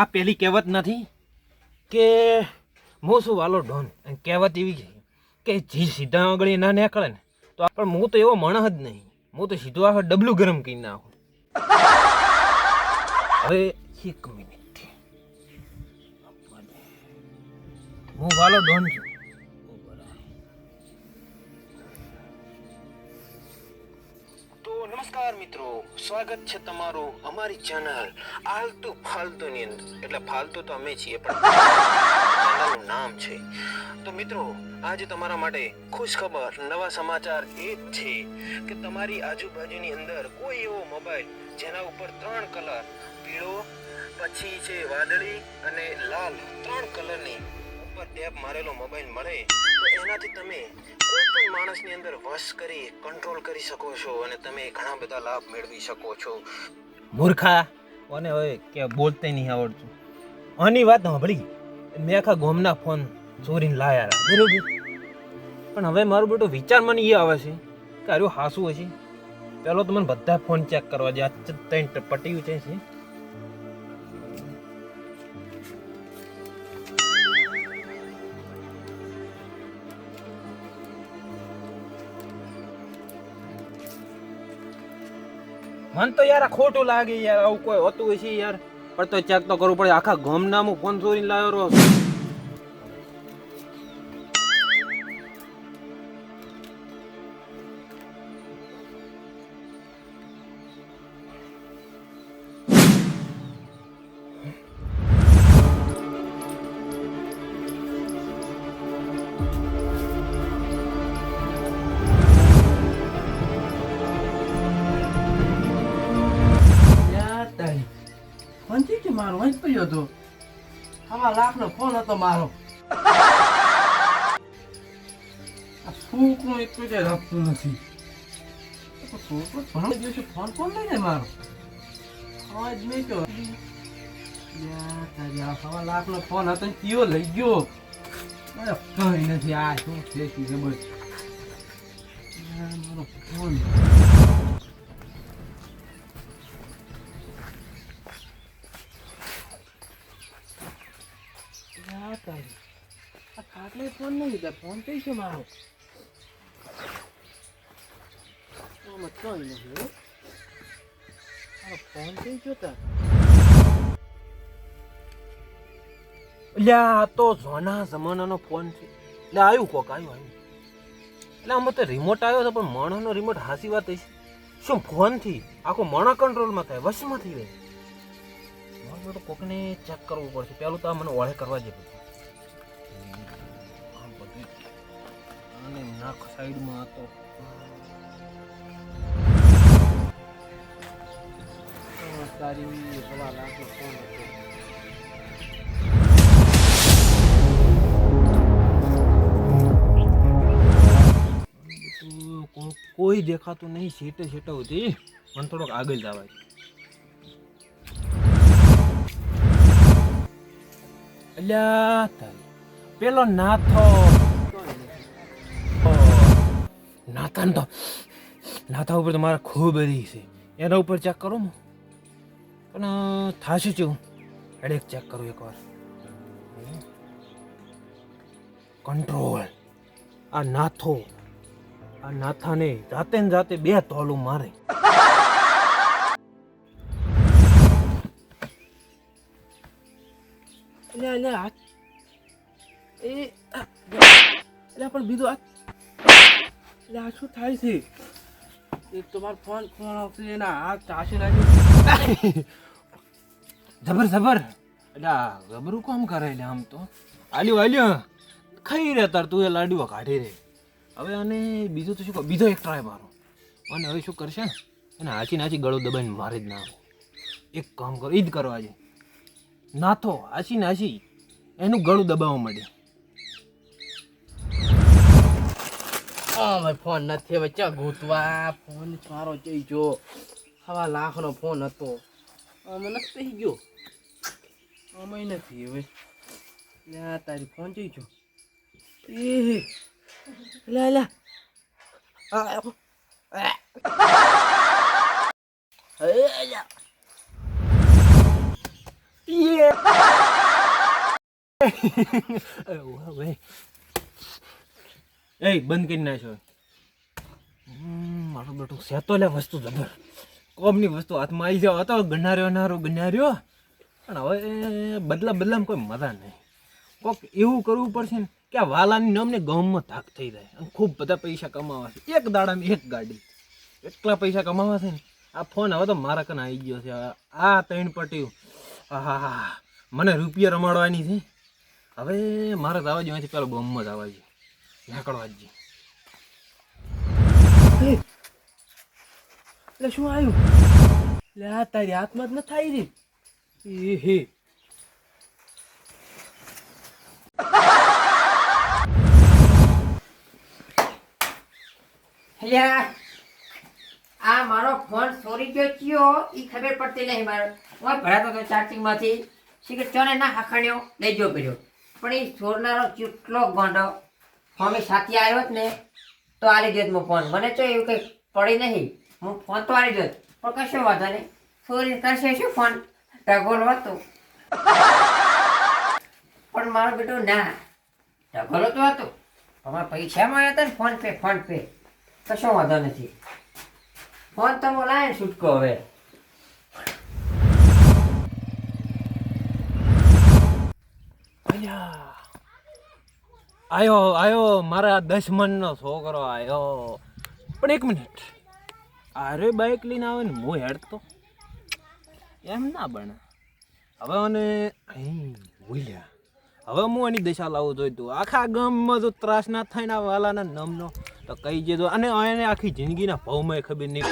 આ પેલી કહેવત નથી કે હું શું વાલો ડોન? કહેવત એવી છે કે જે સીધા આગળ ના નીકળે ને, તો પણ હું તો એવો માણસ જ નહીં. હું તો સીધું આખો ડબલું ગરમ કરી નાખું. હવે એક મિનિટ. હું વાલો ડોન છું. મિત્રો, સ્વાગત છે તમારું અમારી ચેનલ આલતુ ફાલતુ ની અંદર. એટલે ફાલતુ તો અમે છીએ, પણ ચેનલનું નામ છે. તો મિત્રો, આજે તમારા માટે ખુશ ખબર નવા સમાચાર એ જ છે કે તમારી આજુબાજુની અંદર કોઈ એવો મોબાઈલ જેના ઉપર ત્રણ કલર પીળો, પછી છે વાદળી અને લાલ, ત્રણ કલરની ટેપ મારેલો મોબાઈલ મળે, તો એનાથી તમે કોઈ પણ માણસની અંદર વશ કરી કંટ્રોલ કરી શકો છો અને તમે ઘણા બધા લાભ મેળવી શકો છો. મૂર્ખા, કોને હવે કે બોલતે નહીં આવડતું? આની વાત સાંભળી. મેં આખા ગોમના ફોન ચોરીને લાયા બરોબર? પણ હવે મારો બેટો વિચાર મને એ આવે છે કે આર્યો હાસું હશે. પેલો તો મને બધા ફોન ચેક કરવા જે આ ત્રણ પટ્યું છે. મન તો યાર ખોટું લાગે યાર, આવું કોઈ હોતું છે યાર. પણ તો ચેક તો કરવું પડે. આખા ગામના હું ફોન ચોરી લાવ્યો મારો, અહીં જ પડ્યો હતો. આમાં લાખનો ફોન હતો મારો. છોકરો એક કોઈ રાખતું નથી. ફોન કોણ લઈ જાય મારો? અવાજ મેં કહ્યો સવા લાખનો ફોન હતો કયો લઈ ગયો? કઈ નથી, આ શું છે મારો ફોન. તારી આ ખાટલે ફોન નહીં લીધા. ફોન કઈ છે મારો ફોન કઈ જોતા એટલે આ તો જૂના જમાનાનો ફોન છે. એટલે આવ્યું કોક, આવ્યું આવ્યું. એટલે આમાં તો રિમોટ આવ્યો છે, પણ માણસનો રિમોટ હાસી વાત છે શું ફોનથી? આખો માણસ કંટ્રોલમાં થાય, વશમાં થઈ રહે મારે તો કોકને ચેક કરવું પડશે. પેલું તો આ મને ઓળે કરવા જેવું નાખ સાઈડમાં હતો. તારી સવા લાખનો ફોન હતો કોઈ દેખાતું નહીં સેટે સેટે હતી પણ થોડોક આગળ જવા અલ્યા પેલો નાથો. નાથાને તો નાથા ઉપર તો મારા ખૂબ બધી છે. એના ઉપર ચેક કરો હું. પણ થાશું છું હેડેક ચેક કરું એકવાર. કંટ્રોલ આ નાથો. આ નાથાને જાતે ને જાતે બે તોલું મારે. એટલે એટલે એ એટલે પણ બીજું આ એટલે શું થાય છે એક તો મારો ફોન ફોન આવશે એના હાથ ચાસી નાખ્યું જબર જબર એટલે ગબરું કોમ કરે એટલે આમ તો આલ્યો આલ્યો ખાઈ રે તાર તું એ લાડુઓ કાઢી રે હવે અને બીજું તો શું કહો બીજો એક ટ્રાય મારો અને હવે શું કરશે એને હાચી નાચી ગળું દબાઈને મારી જ નાખો એક કામ કરો એ જ કરવા આજે નાથો હાચી નાચી એનું ગળું દબાવવા માંડે ભાઈ ફોન નથી હવે ચા ગોતવા ફોન મારો જઈ જો. હવા લાખનો ફોન હતો. અમે નથી થઈ ગયો. અમે નથી હવે. લે તારી ફોન જઈ જો. એ. લે લે. આ, આ, આ. એ, બંધ કરી નાખ્યો. મારું બેટું સેતો લે વસ્તુ જબર. કોમની વસ્તુ હાથમાં આવી જાવ હતો ગણાર્યો નારો ગણાર્યો પણ હવે બદલા બદલામાં કોઈ મજા નહીં. કોક એવું કરવું પડશે ને કે આ વાલાની નામને ગામમાં ધાક થઈ જાય અને ખૂબ બધા પૈસા કમાવા છે. એક દાડામાં એક ગાડી. એટલા પૈસા કમાવા છે ને આ ફોન હવે તો મારા કને આવી ગયો છે. આ ત્રણ પટ્યું આહા મને રૂપિયા રમાડવાની છે. હવે મારે જવા જોઈએ પેલો ગામમાં જ આવવા જોઈએ નીકળવા જ એટલે શું આવ્યું લે આ તારી હાથમાં જ ન થાય રે. એ હે. આ મારો ફોન ચોરી ગયો ચિયો ઈ ખબર પડતી નહીં મારો. હું ભરાતો હતો ચાર્જિંગમાંથી. શીખર ચોને ના હાખણ્યો લઈ ગયો પડ્યો પણ એ ચોરનારો ચૂટલો ગોંડો. મમ્મી સાથી આવ્યો જ ને, તો આલી જોત હું ફોન. મને તો એવું કંઈ પડી નહીં. હું ફોન તો આલી જોત પણ કશો વાંધો નહીં. સોરી, કરશે શું ફોન? ઢગોલ હતો. પણ મારો બેટો ના ઢગોલો તો હતો. અમારે પૈસા મળ્યા હતા ને ફોન પે ફોન પે. કશો વાંધો નથી. ફોન તમે લાય છૂટકો હવે. અલ્યા. આયો આયો, મારા દશમનનો છોકરો આયો. પણ એક મિનિટ. અરે બાઇક લઈને આવે ને હું હેડતો એમ ના બને. હવે મને અહીં ભૂલ્યા હવે હું એની દિશા લાવવું જોઈતું આખા ગામમાં જો ત્રાસ ના થાય ને વાલાના નમનો તો કહી દેજો. અને એને આખી જિંદગીના ભાવમાં ખબર નહીં.